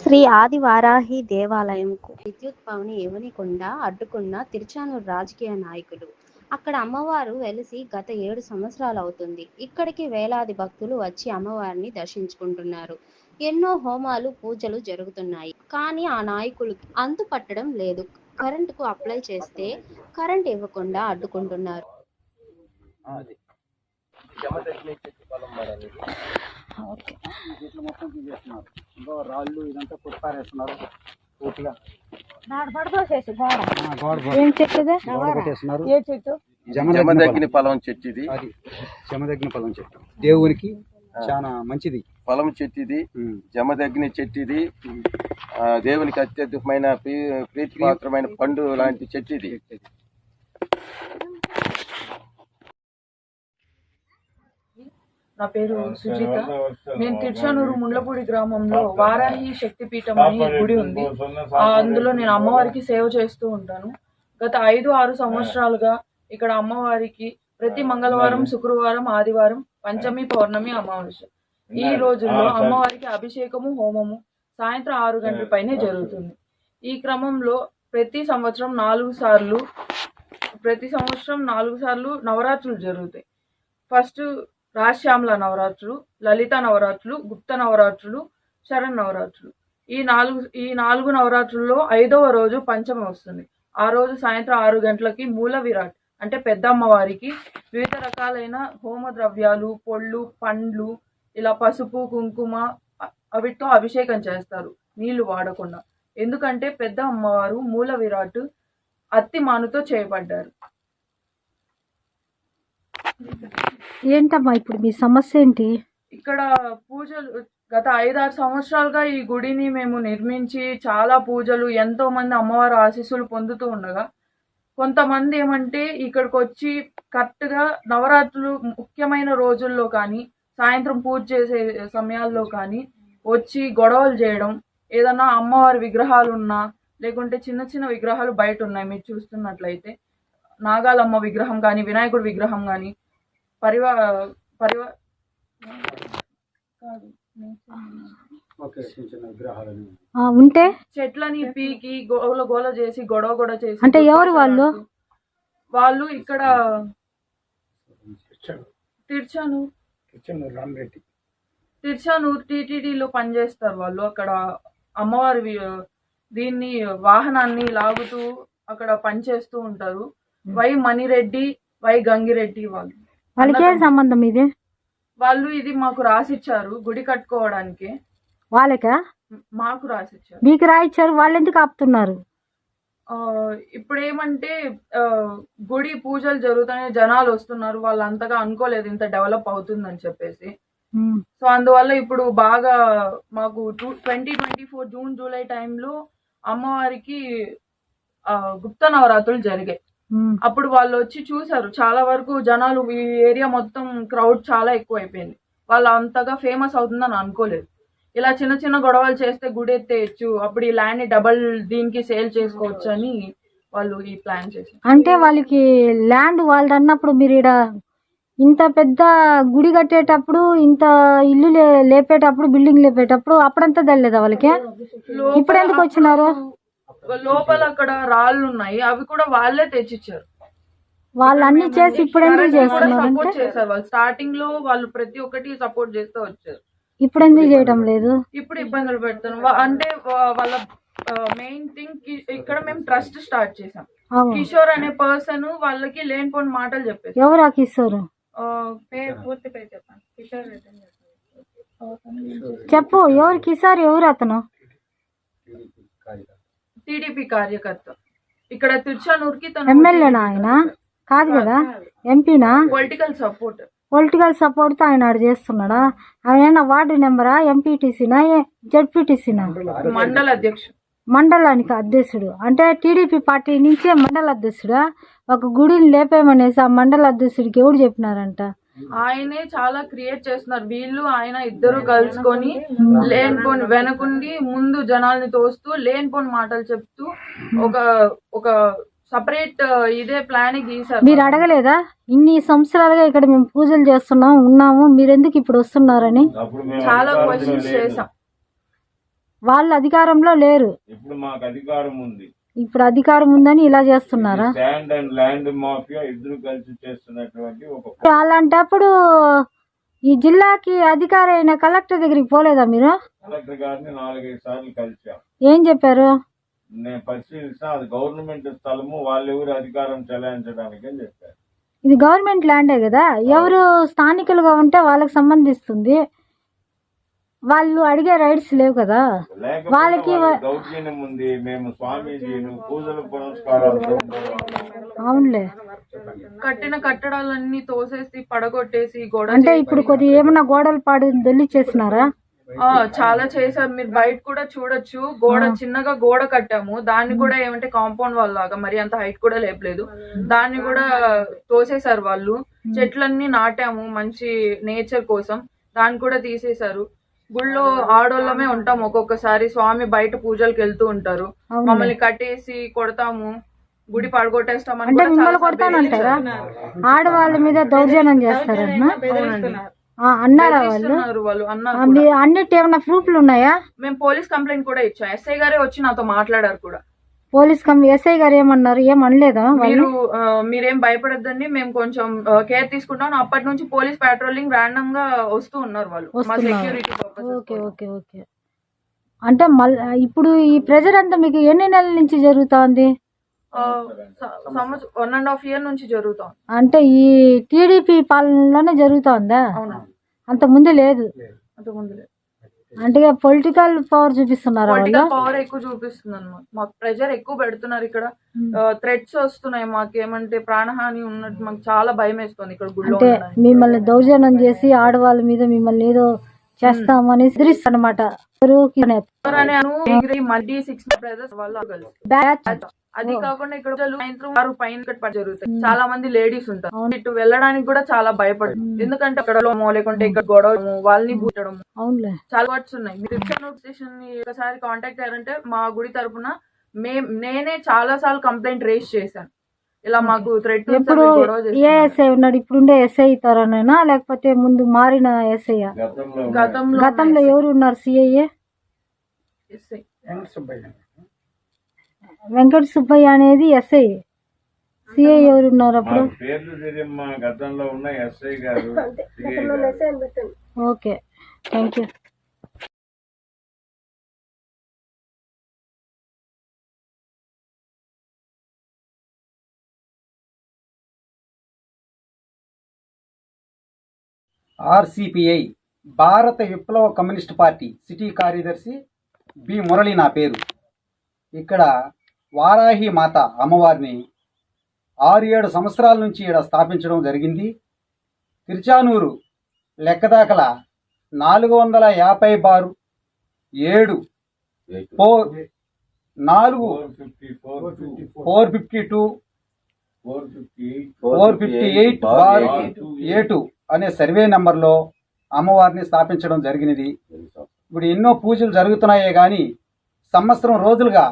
శ్రీ ఆదివారాహి దేవాలయంకు విద్యుత్ పవని ఇవ్వనికుండా అడ్డుకున్న తిరుచానూరు రాజకీయ నాయకులు. అక్కడ అమ్మవారు వెలిసి గత ఏడు సంవత్సరాలు అవుతుంది ఇక్కడికి వేలాది భక్తులు వచ్చి అమ్మవారిని దర్శించుకుంటున్నారు. ఎన్నో హోమాలు పూజలు జరుగుతున్నాయి. కానీ ఆ నాయకులు అంతు పట్టడం లేదు. కరెంటుకు అప్లై చేస్తే కరెంట్ ఇవ్వకుండా అడ్డుకుంటున్నారు. ఇట్లా మొత్తం తీసేస్తున్నారు ఇంకా రాళ్ళు ఇదంతా కొట్టారేస్తున్నారు పూర్తిగా. జమదగ్ని పొలం. చెట్టు ఇది. జమదగ్ని పొలం చెట్టు. దేవునికి చాలా మంచిది. పొలం చెట్టు ఇది. ఉమ్. జమ తగ్గిన చెట్టు ఇది. ఆ, దేవునికి అత్యద్భుతమైన ప్రీ- ప్రీతిపాత్రమైన పండు లాంటి చెట్టు ఇది. నా పేరు సుజిత. నేను తిరుచానూరు ముండ్లపూడి గ్రామంలో వారాహి శక్తిపీఠం అని గుడి ఉంది. అందులో నేను అమ్మవారికి సేవ చేస్తూ ఉంటాను. గత ఐదు ఆరు సంవత్సరాలుగా ఇక్కడ అమ్మవారికి ప్రతి మంగళవారం శుక్రవారం ఆదివారం పంచమి పౌర్ణమి అమావాస్య. ఈ రోజుల్లో అమ్మవారికి అభిషేకము హోమము సాయంత్రం ఆరు గంటల పైనే జరుగుతుంది. ఈ క్రమంలో ప్రతి సంవత్సరం నాలుగు సార్లు ప్రతి సంవత్సరం నాలుగు సార్లు నవరాత్రులు జరుగుతాయి. ఫస్ట్ రాశ్యామల నవరాత్రులు లలిత నవరాత్రులు గుప్త నవరాత్రులు శరణ్ నవరాత్రులు. ఈ నాలుగు ఈ నాలుగు నవరాత్రుల్లో ఐదవ రోజు పంచమి వస్తుంది. ఆ రోజు సాయంత్రం ఆరు గంటలకి మూల విరాట్ అంటే పెద్ద అమ్మవారికి వివిధ రకాలైన హోమ ద్రవ్యాలు పొళ్ళు పండ్లు ఇలా పసుపు కుంకుమ వీటితో అవిటితో అభిషేకం చేస్తారు నీళ్ళు వాడకుండా. ఎందుకంటే పెద్ద అమ్మవారు మూల విరాట్ అత్తి మానుతో చేయబడ్డారు. ఏంటమ్మా ఇప్పుడు మీ సమస్య ఏంటి? ఇక్కడ పూజలు గత ఐదారు సంవత్సరాలుగా ఈ గుడిని మేము నిర్మించి చాలా పూజలు ఎంతో మంది అమ్మవారు ఆశీస్సులు పొందుతూ ఉండగా కొంతమంది ఏమంటే ఇక్కడికి వచ్చి కరెక్ట్గా నవరాత్రులు ముఖ్యమైన రోజుల్లో కానీ సాయంత్రం పూజ చేసే సమయాల్లో కానీ వచ్చి గొడవలు చేయడం ఏదన్నా అమ్మవారి విగ్రహాలు ఉన్నా లేకుంటే చిన్న చిన్న విగ్రహాలు బయట ఉన్నాయి మీరు చూస్తున్నట్లయితే నాగాలమ్మ విగ్రహం కానీ వినాయకుడి విగ్రహం కానీ పరివా పరివా ఆ, ఉంటే? చెట్లని పీకి గోల గోల చేసి గొడవ గొడవ చేసి అంటే ఎవరు వాళ్ళు? వాళ్ళు ఇక్కడ తిరుచాను. రామరెడ్డి తిరుచానూరు టీటీడీలో పనిచేస్తారు వాళ్ళు. అక్కడ అమ్మవారి వి- దీన్ని వాహనాన్ని లాగుతూ అక్కడ పనిచేస్తూ ఉంటారు. వై మణిరెడ్డి వై గంగిరెడ్డి వాళ్ళు. వాళ్ళకి ఏం సంబంధం ఇది? వాళ్ళు ఇది మాకు రాసిచ్చారు గుడి కట్టుకోవడానికి. వాళ్ళకా? మాకు రాసిచ్చారు. మీకు రాయిచ్చారు వాళ్ళు ఎందుకు ఆపుతున్నారు? ఆ, ఇప్పుడు ఏమంటే గుడి పూజలు జరుగుతున్నాయి జనాలు వస్తున్నారు వాళ్ళు అంతగా అనుకోలేదు ఇంత డెవలప్ అవుతుందని చెప్పేసి. సో అందువల్ల ఇప్పుడు బాగా మాకు two twenty twenty four June July టైంలో అమ్మవారికి గుప్త నవరాత్రులు జరిగాయి. అప్పుడు వాళ్ళు వచ్చి చూసారు చాలా వరకు జనాలు ఈ ఏరియా మొత్తం క్రౌడ్ చాలా ఎక్కువ అయిపోయింది వాళ్ళు అంతగా ఫేమస్ అవుతుందని అనుకోలేదు. ఇలా చిన్న చిన్న గొడవలు చేస్తే గుడి ఎత్తేయచ్చు అప్పుడు ఈ ల్యాండ్ని డబల్ దీనికి సేల్ చేసుకోవచ్చు అని వాళ్ళు ఈ ప్లాన్ చేశారు. అంటే వాళ్ళకి ల్యాండ్ వాళ్ళు అన్నప్పుడు మీరు ఈడ ఇంత పెద్ద గుడి కట్టేటప్పుడు ఇంత ఇల్లు లేపేటప్పుడు బిల్డింగ్ లేపేటప్పుడు అప్పుడంతా తెలియదా వాళ్ళకి? ఇప్పుడు ఎందుకు వచ్చినారు? లోపల అక్కడ రాళ్ళు ఉన్నాయి అవి కూడా వాళ్ళే తెచ్చిచ్చారు. వాళ్ళు అన్ని చేసి ఇప్పుడు ఎందుకు చేస్తున్నారు అంటే? సపోర్ట్ చేశారు వాళ్ళు. స్టార్టింగ్లో వాళ్ళు ప్రతి ఒక్కటి సపోర్ట్ చేస్తూ వచ్చారు. ఇప్పుడు ఎందుకు చేయడం లేదు? ఇప్పుడు ఇబ్బందులు పెడుతున్నాం అంటే వాళ్ళ మెయిన్ థింగ్ ఇక్కడ మేము ట్రస్ట్ స్టార్ట్ చేసాం కిషోర్ అనే పర్సన్ వాళ్ళకి లేనిపోని మాటలు చెప్పేసి ఎవరు ఆ కిషోర్? పేరు పూర్తి పేరు చెప్పండి. కిషోర్. చెప్పు ఎవరు కిషోర్ ఎవరు అతను? టీడీపీ కార్యకర్త. ఇక్కడ తిరుచానూరుకి తను ఎమ్మెల్యేనా ఆయన? కాదు కదా? ఎంపీనా? Political support. పొలిటికల్ సపోర్ట్తో ఆయన ఆడ చేస్తున్నాడా? ఆయన వార్డు నెంబరా ఎంపీటీసీనా? జడ్పీటీసీనా? మండల అధ్యక్షుడు. మండలానికి అధ్యక్షుడు. అంటే టీడీపీ పార్టీ నుంచే మండల అధ్యక్షుడా? ఒక గుడిని లేపేమనేసి ఆ మండల అధ్యక్షుడికి ఎవరు చెప్పినారంట? ఆయనే చాలా క్రియేట్ చేస్తున్నారు. వీళ్ళు ఆయన ఇద్దరు కలుసుకొని లేనిపోని వెనకుండి ముందు జనాల్ని తోస్తూ లేనిపోని మాటలు చెప్తూ ఒక ఒక సపరేట్ ఇదే ప్లాన్ గీసారు మీరు అడగలేదా? ఇన్ని సంవత్సరాలుగా ఇక్కడ మేము పూజలు చేస్తున్నాం ఉన్నాము మీరు ఎందుకు ఇప్పుడు వస్తున్నారని? చాలా క్వశ్చన్స్ చేసాం వాళ్ళు అధికారంలో లేరు. ఇప్పుడు మాకు అధికారం ఉంది. ఇప్పుడు అధికారం ఉందని ఇలా చేస్తున్నారా? శాండ్ అండ్ ల్యాండ్ మాఫియా ఇద్దరు కలిసి చేస్తున్నటువంటి ఒక అలాంటప్పుడు ఈ జిల్లాకి అధికారి అయిన కలెక్టర్ దగ్గరికి పోలేదా మీరు? కలెక్టర్ గారిని నాలుగైదు సార్లు కలిసాం ఏం చెప్పారు? నేను పరిశీలిస్తే అది గవర్నమెంట్ స్థలము వాళ్ళెవరు అధికారం చెలాయించడానికి అని చెప్పారు. ఇది గవర్నమెంట్ ల్యాండే కదా? ఎవరు స్థానికులుగా ఉంటే వాళ్ళకి సంబంధిస్తుంది. వాళ్ళు అడిగే రైట్స్ లేవు కదా. వాళ్ళకి మేము పూజలు. అవునులే. కట్టిన కట్టడాలన్నీ తోసేసి పడగొట్టేసి గోడ అంటే ఇప్పుడు కొద్దిగా ఏమన్నా గోడలు పాడు దొల్లిచ్చేసినారా ఆ, చాలా చేశారు. మీరు బయట కూడా చూడొచ్చు. గోడ చిన్నగా గోడ కట్టాము. దాన్ని కూడా ఏమంటే కాంపౌండ్ వాళ్ళ లాగా మరి అంత హైట్ కూడా లేపలేదు. దాన్ని కూడా తోసేశారు వాళ్ళు. చెట్లన్నీ నాటాము మంచి నేచర్ కోసం. దాన్ని కూడా తీసేశారు. గుళ్ళో ఆడోళ్ళమే ఉంటాం ఒక్కొక్కసారి. స్వామి బయట పూజలకు వెళ్తూ ఉంటారు. మమ్మల్ని కట్టేసి కొడతాము. గుడి అంటే మిమ్మల్ని చాలాసార్లు కొడతానంటారా. ఆడవాళ్ళ మీద దౌర్జన్యం ఆ, అన్నారా వాళ్ళు? వాళ్ళు అన్నారు. అన్నిటి ఏమైనా ప్రూఫ్లు ఉన్నాయా? మేము పోలీస్ కంప్లైంట్ కూడా ఇచ్చాం. ఎస్ఐ గారే వచ్చి నాతో మాట్లాడారు కూడా. పోలీస్ కమ్ ఎస్ఐ గారు ఏమన్నారు? ఏం అనలేదా మీరు ఆ, మీరేం భయపడద్దండి. మేము కొంచెం కేర్ తీసుకుంటాం. అప్పటి నుంచి పోలీస్ పాట్రోలింగ్ ర్యాండమ్గా వస్తూ ఉన్నారు వాళ్ళు. మా వస్తున్నారు. Security okay okay okay. అంటే మళ్ళీ ఇప్పుడు ఈ ప్రెజర్ అంతా మీకు ఎన్ని నెలల నుంచి జరుగుతోంది? సంవత్సరం వన్ అండ్ హాఫ్ ఇయర్ నుంచి జరుగుతాం. అంటే ఈ టీడీపీ పాలనలోనే జరుగుతోందా? అవునా. అంత ముందు లేదు. అంతకుముందు అంటే పొలిటికల్ పవర్ చూపిస్తున్నారా పొలిటికల్ పవర్ ఎక్కువ చూపిస్తుంది అనమాట మాకు ప్రెజర్ ఎక్కువ పెడుతున్నారు ఇక్కడ. థ్రెట్స్ వస్తున్నాయి మాకు ఏమంటే ప్రాణహాని ఉన్నట్టు మాకు చాలా భయం వేస్తుంది ఇక్కడ గుళ్ళో అంటే. మిమ్మల్ని దౌర్జన్యం చేసి ఆడవాళ్ళ మీద మిమ్మల్ని ఏదో చేస్తామని అనమాట బ్యాచ్ అది కాకుండా ఇక్కడ సాయంత్రం ఆరు పైన ఇక్కడ పని జరుగుతాయి. చాలా మంది లేడీస్ ఉంటారు. ఇటు వెళ్ళడానికి కూడా చాలా భయపడదు ఎందుకంటే అక్కడ లేకుంటే ఇక్కడ గొడవ వాళ్ళని బూచడం అవునులే. చాలా వర్డ్స్ ఉన్నాయి. మీరు తిరుచానూరు స్టేషన్ని ఒకసారి కాంటాక్ట్ అయ్యారంటే మా గుడి తరపున మే నేనే చాలా సార్లు కంప్లైంట్ రేస్ చేశాను. ఇలా మాకు థ్రెట్ ఎప్పుడు ఏ ఎస్ఐ ఉన్నాడు. ఇప్పుడుండే ఎస్ఐ తరనేనా లేకపోతే ముందు మారిన ఎస్ఐ గతంలో గతంలో గతంలో ఎవరు ఉన్నారు? CIA SI. వెంకట సుబ్బయ్య అనేది ఎస్ఐ. సిఐ ఎవరు ఉన్నారు అప్పుడు? పేర్లు గతంలో ఉన్న ఎస్ఐ గారు సిఐ గారు. ఓకే. Thank you. ఆర్సిపిఐ భారత విప్లవ కమ్యూనిస్ట్ పార్టీ సిటీ కార్యదర్శి బి మురళి నా పేరు. ఇక్కడ వారాహి మాత అమ్మవారిని ఆరు ఏడు సంవత్సరాల నుంచి ఇక్కడ స్థాపించడం జరిగింది. తిరుచానూరు లెక్కదాకల నాలుగు వందల యాభై బారు ఏడు ఫోర్ నాలుగు 454, four fifty two 458, four fifty eight bar eight అనే సర్వే నెంబర్లో అమ్మవారిని స్థాపించడం జరిగినది. ఇప్పుడు ఎన్నో పూజలు జరుగుతున్నాయే కానీ సంవత్సరం రోజులుగా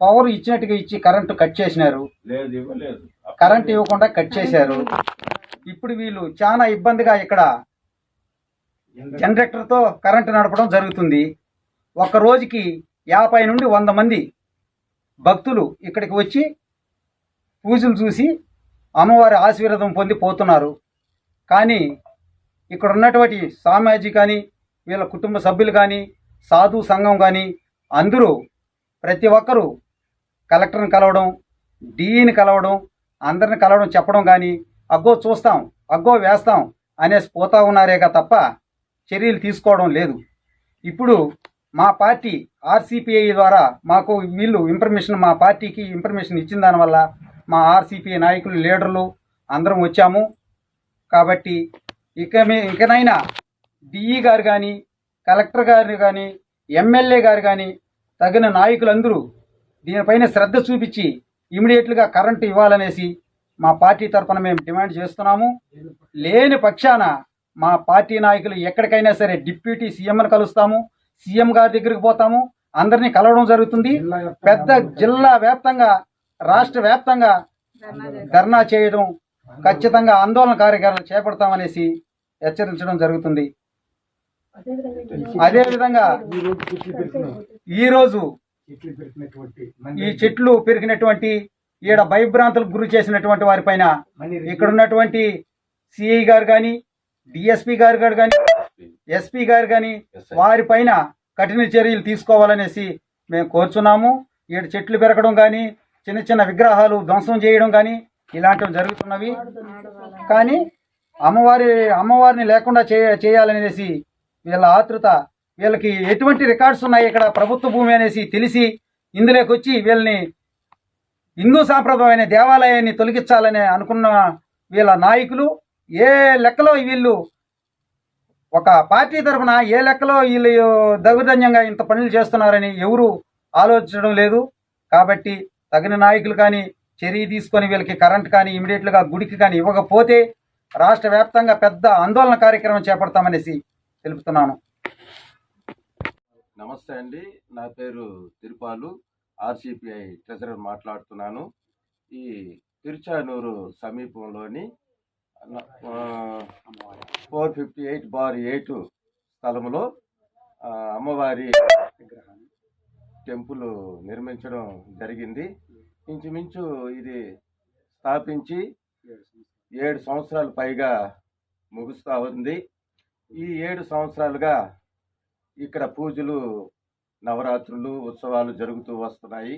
పవర్ ఇచ్చినట్టుగా ఇచ్చి కరెంటు కట్ చేసినారు. లేదు ఇవ్వలేదు. కరెంట్ ఇవ్వకుండా కట్ చేశారు. ఇప్పుడు వీళ్ళు చాలా ఇబ్బందిగా ఇక్కడ జనరేటర్తో కరెంటు నడపడం జరుగుతుంది. ఒక రోజుకి యాభై నుండి వంద మంది భక్తులు ఇక్కడికి వచ్చి పూజలు చూసి అమ్మవారి ఆశీర్వాదం పొంది పోతున్నారు. కానీ ఇక్కడ ఉన్నటువంటి సామాజీ కానీ వీళ్ళ కుటుంబ సభ్యులు కానీ సాధు సంఘం కానీ అందరూ ప్రతి ఒక్కరూ కలెక్టర్ని కలవడం డీఈని కలవడం అందరిని కలవడం చెప్పడం కానీ అగ్గో చూస్తాం అగ్గో వేస్తాం అనేసి పోతా ఉన్నారేగా తప్ప చర్యలు తీసుకోవడం లేదు. ఇప్పుడు మా పార్టీ ఆర్సిపిఐ ద్వారా మాకు వీళ్ళు ఇన్ఫర్మేషన్ మా పార్టీకి ఇన్ఫర్మేషన్ ఇచ్చిన దానివల్ల మా ఆర్సిపిఐ నాయకులు లీడర్లు అందరం వచ్చాము. కాబట్టి ఇక మీ ఇకనైనా డిఈ గారు కానీ కలెక్టర్ గారు కానీ ఎమ్మెల్యే గారు కానీ తగిన నాయకులందరూ దీనిపైన శ్రద్ధ చూపించి ఇమీడియట్లుగా కరెంటు ఇవ్వాలనేసి మా పార్టీ తరఫున మేము డిమాండ్ చేస్తున్నాము. లేని పక్షాన మా పార్టీ నాయకులు ఎక్కడికైనా సరే డిప్యూటీ సీఎంని కలుస్తాము. సీఎం గారి దగ్గరికి పోతాము. అందరినీ కలవడం జరుగుతుంది. పెద్ద జిల్లా వ్యాప్తంగా రాష్ట్ర వ్యాప్తంగా ధర్నా చేయడం ఖచ్చితంగా ఆందోళన కార్యక్రమాలు చేపడతామనేసి హెచ్చరించడం జరుగుతుంది. అదేవిధంగా ఈరోజు ఈ చెట్లు పెరిగినటువంటి ఈడ భయభ్రాంతులకు గురి చేసినటువంటి వారిపైన ఇక్కడ ఉన్నటువంటి సిఐ గారు కానీ డిఎస్పి గారు గారు కానీ ఎస్పీ గారు కానీ వారిపైన కఠిన చర్యలు తీసుకోవాలనేసి మేము కోరుచున్నాము. ఈడ చెట్లు పెరగడం కానీ చిన్న చిన్న విగ్రహాలు ధ్వంసం చేయడం కానీ ఇలాంటివి జరుగుతున్నవి. కానీ అమ్మవారి అమ్మవారిని లేకుండా చేయ చేయాలనేసి వీళ్ళ ఆతృత వీళ్ళకి ఎటువంటి రికార్డ్స్ ఉన్నాయి ఇక్కడ ప్రభుత్వ భూమి అనేసి తెలిసి ఇందులోకి వచ్చి వీళ్ళని హిందూ సాంప్రదాయమైన దేవాలయాన్ని తొలగించాలని అనుకున్న వీళ్ళ నాయకులు ఏ లెక్కలో వీళ్ళు ఒక పార్టీ తరఫున ఏ లెక్కలో వీళ్ళు దౌర్జన్యంగా ఇంత పనులు చేస్తున్నారని ఎవరు ఆలోచించడం లేదు. కాబట్టి తగిన నాయకులు కానీ చర్య తీసుకొని వీళ్ళకి కరెంట్ కానీ ఇమీడియట్లుగా గుడికి కానీ ఇవ్వకపోతే రాష్ట్ర వ్యాప్తంగా పెద్ద ఆందోళన కార్యక్రమం చేపడతామనేసి తెలుపుతున్నాను. నమస్తే అండి. నా పేరు తిరుపాలు ఆర్సిపిఐ ట్రెజరర్ మాట్లాడుతున్నాను. ఈ తిరుచానూరు సమీపంలోని four fifty eight bar eight స్థలంలో అమ్మవారి టెంపుల్ నిర్మించడం జరిగింది. ఇంచుమించు ఇది స్థాపించి ఏడు సంవత్సరాలు పైగా ముగుస్తూ ఉంది. ఈ ఏడు సంవత్సరాలుగా ఇక్కడ పూజలు నవరాత్రులు ఉత్సవాలు జరుగుతూ వస్తున్నాయి.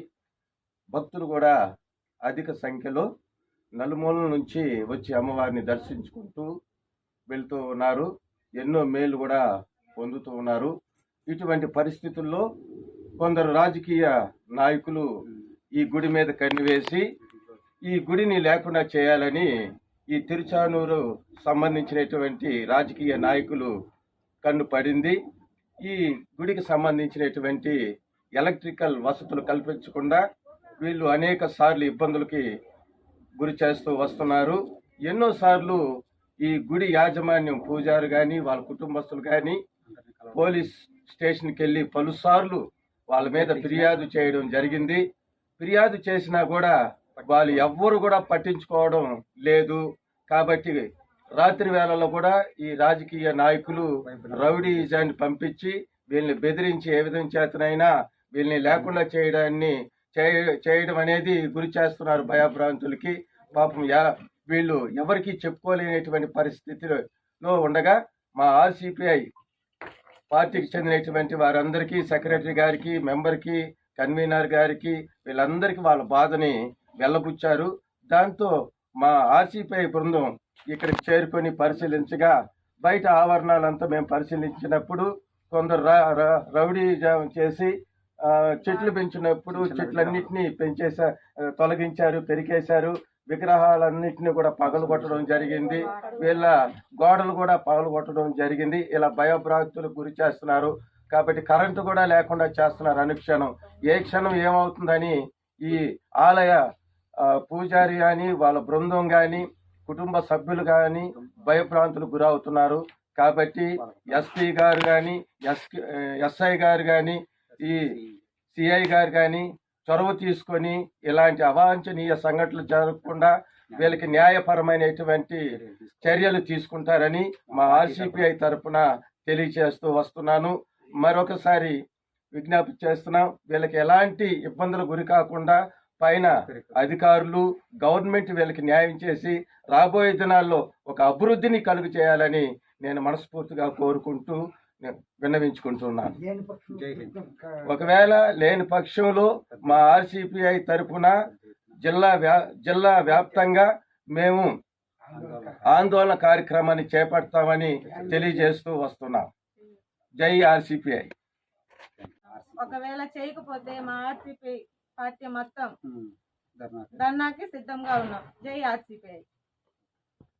భక్తులు కూడా అధిక సంఖ్యలో నలుమూలల నుంచి వచ్చి అమ్మవారిని దర్శించుకుంటూ వెళ్తూ ఉన్నారు. ఎన్నో మేలు కూడా పొందుతూ ఉన్నారు. ఇటువంటి పరిస్థితుల్లో కొందరు రాజకీయ నాయకులు ఈ గుడి మీద కన్నివేసి ఈ గుడిని లేకుండా చేయాలని ఈ తిరుచానూరు సంబంధించినటువంటి రాజకీయ నాయకులు కన్ను పడింది. ఈ గుడికి సంబంధించినటువంటి ఎలక్ట్రికల్ వసతులు కల్పించకుండా వీళ్ళు అనేక సార్లు ఇబ్బందులకి గురి చేస్తూ వస్తున్నారు. ఎన్నోసార్లు ఈ గుడి యాజమాన్యం పూజారు కానీ వాళ్ళ కుటుంబస్తులు కానీ పోలీస్ స్టేషన్కి వెళ్ళి పలుసార్లు వాళ్ళ మీద ఫిర్యాదు చేయడం జరిగింది. ఫిర్యాదు చేసినా కూడా వాళ్ళు ఎవ్వరు కూడా పట్టించుకోవడం లేదు. కాబట్టి రాత్రి వేళల్లో కూడా ఈ రాజకీయ నాయకులు రౌడీజాన్ని పంపించి వీళ్ళని బెదిరించి ఏ విధం చేతనైనా వీళ్ళని లేకుండా చేయడాన్ని చేయడం అనేది గురి చేస్తున్నారు భయభ్రాంతులకి. పాపం యా వీళ్ళు ఎవరికి చెప్పుకోలేనటువంటి పరిస్థితిలో ఉండగా మా ఆర్సిపిఐ పార్టీకి చెందినటువంటి వారందరికీ సెక్రటరీ గారికి మెంబర్కి కన్వీనర్ గారికి వీళ్ళందరికీ వాళ్ళ బాధని వెళ్ళబుచ్చారు. దాంతో మా ఆర్సిపిఐ బృందం ఇక్కడికి చేరుకొని పరిశీలించగా బయట ఆవరణాలంతా మేము పరిశీలించినప్పుడు కొందరు రా- రా- రౌడీజం చేసి చెట్లు పెంచినప్పుడు చెట్లన్నింటినీ పెంచేసా తొలగించారు పెరికేశారు. విగ్రహాలన్నింటినీ కూడా పగలు కొట్టడం జరిగింది. వీళ్ళ గోడలు కూడా పగలు కొట్టడం జరిగింది. ఇలా భయభ్రాంతులకు గురి చేస్తున్నారు. కాబట్టి కరెంటు కూడా లేకుండా చేస్తున్నారు అనుక్షణం. ఏ క్షణం ఏమవుతుందని ఈ ఆలయ పూజారి కానీ వాళ్ళ బృందం కానీ కుటుంబ సభ్యులు కానీ భయభ్రాంతులకు గురవుతున్నారు. కాబట్టి ఎస్పీ గారు కానీ ఎస్ ఎస్ఐ గారు కానీ ఈ సిఐ గారు కానీ చొరవ తీసుకొని ఇలాంటి అవాంఛనీయ సంఘటనలు జరగకుండా వీళ్ళకి న్యాయపరమైనటువంటి చర్యలు తీసుకుంటారని మా ఆర్సిపిఐ తరపున తెలియచేస్తూ వస్తున్నాను. మరొకసారి విజ్ఞప్తి చేస్తున్నాం. వీళ్ళకి ఎలాంటి ఇబ్బందులు గురి కాకుండా పైన అధికారులు గవర్నమెంట్ వీళ్ళకి న్యాయం చేసి రాబోయే దినాల్లో ఒక అభివృద్ధిని కలుగు చేయాలని నేను మనస్ఫూర్తిగా కోరుకుంటూ నేను విన్నవించుకుంటున్నాను. ఒకవేళ లేని పక్షంలో మా ఆర్సిపిఐ తరఫున జిల్లా వ్యా జిల్లా వ్యాప్తంగా మేము ఆందోళన కార్యక్రమాన్ని చేపడతామని తెలియజేస్తూ వస్తున్నాం. జై ఆర్సిపిఐ. ఒకవేళ చేయకపోతే మా ఆర్సీపీ పార్టీ మొత్తం ధర్నాకి. సిద్ధంగా ఉన్నాం. జై ఆర్సీపీ